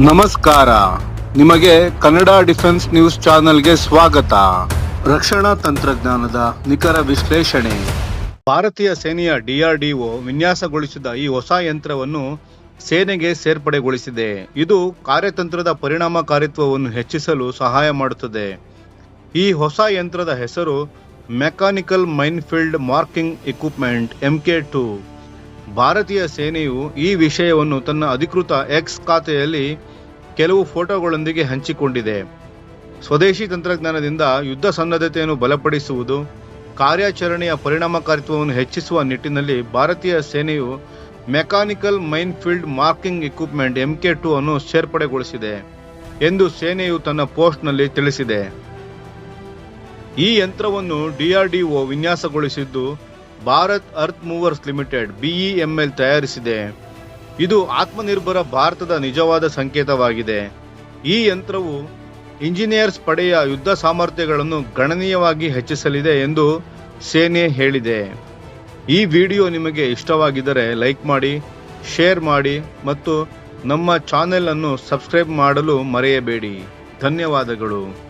ನಮಸ್ಕಾರ. ನಿಮಗೆ Kannada defence news ಚಾನೆಲ್ಗೆ ಸ್ವಾಗತ. ರಕ್ಷಣಾ ತಂತ್ರಜ್ಞಾನದ ನಿಖರ ವಿಶ್ಲೇಷಣೆ. ಭಾರತೀಯ ಸೇನೆಯ ಡಿಆರ್ಡಿಒ ವಿನ್ಯಾಸಗೊಳಿಸಿದ ಈ ಹೊಸ ಯಂತ್ರವನ್ನು ಸೇನೆಗೆ ಸೇರ್ಪಡೆಗೊಳಿಸಿದೆ. ಇದು ಕಾರ್ಯತಂತ್ರದ ಪರಿಣಾಮಕಾರಿತ್ವವನ್ನು ಹೆಚ್ಚಿಸಲು ಸಹಾಯ ಮಾಡುತ್ತದೆ. ಈ ಹೊಸ ಯಂತ್ರದ ಹೆಸರು mechanical minefield marking equipment, MK two. ಭಾರತೀಯ ಸೇನೆಯು ಈ ವಿಷಯವನ್ನು ತನ್ನ ಅಧಿಕೃತ ಎಕ್ಸ್ ಖಾತೆಯಲ್ಲಿ ಕೆಲವು ಫೋಟೋಗಳೊಂದಿಗೆ ಹಂಚಿಕೊಂಡಿದೆ. ಸ್ವದೇಶಿ ತಂತ್ರಜ್ಞಾನದಿಂದ ಯುದ್ಧ ಸನ್ನದ್ಧತೆಯನ್ನು ಬಲಪಡಿಸುವುದು, ಕಾರ್ಯಾಚರಣೆಯ ಪರಿಣಾಮಕಾರಿತ್ವವನ್ನು ಹೆಚ್ಚಿಸುವ ನಿಟ್ಟಿನಲ್ಲಿ ಭಾರತೀಯ ಸೇನೆಯು mechanical minefield marking equipment MK two ಅನ್ನು ಸೇರ್ಪಡೆಗೊಳಿಸಿದೆ ಎಂದು ಸೇನೆಯು ತನ್ನ ಪೋಸ್ಟ್ನಲ್ಲಿ ತಿಳಿಸಿದೆ. ಈ ಯಂತ್ರವನ್ನು DRDO ವಿನ್ಯಾಸಗೊಳಿಸಿದ್ದು Bharat earth movers limited BEML ತಯಾರಿಸಿದೆ. ಇದು ಆತ್ಮನಿರ್ಭರ ಭಾರತದ ನಿಜವಾದ ಸಂಕೇತವಾಗಿದೆ. ಈ ಯಂತ್ರವು ಇಂಜಿನಿಯರ್ಸ್ ಪಡೆಯ ಯುದ್ಧ ಸಾಮರ್ಥ್ಯಗಳನ್ನು ಗಣನೀಯವಾಗಿ ಹೆಚ್ಚಿಸಲಿದೆ ಎಂದು ಸೇನೆ ಹೇಳಿದೆ. ಈ ವಿಡಿಯೋ ನಿಮಗೆ ಇಷ್ಟವಾಗಿದ್ದರೆ ಲೈಕ್ ಮಾಡಿ, ಶೇರ್ ಮಾಡಿ ಮತ್ತು ನಮ್ಮ ಚಾನೆಲ್ ಅನ್ನು ಸಬ್ಸ್ಕ್ರೈಬ್ ಮಾಡಲು ಮರೆಯಬೇಡಿ. ಧನ್ಯವಾದಗಳು.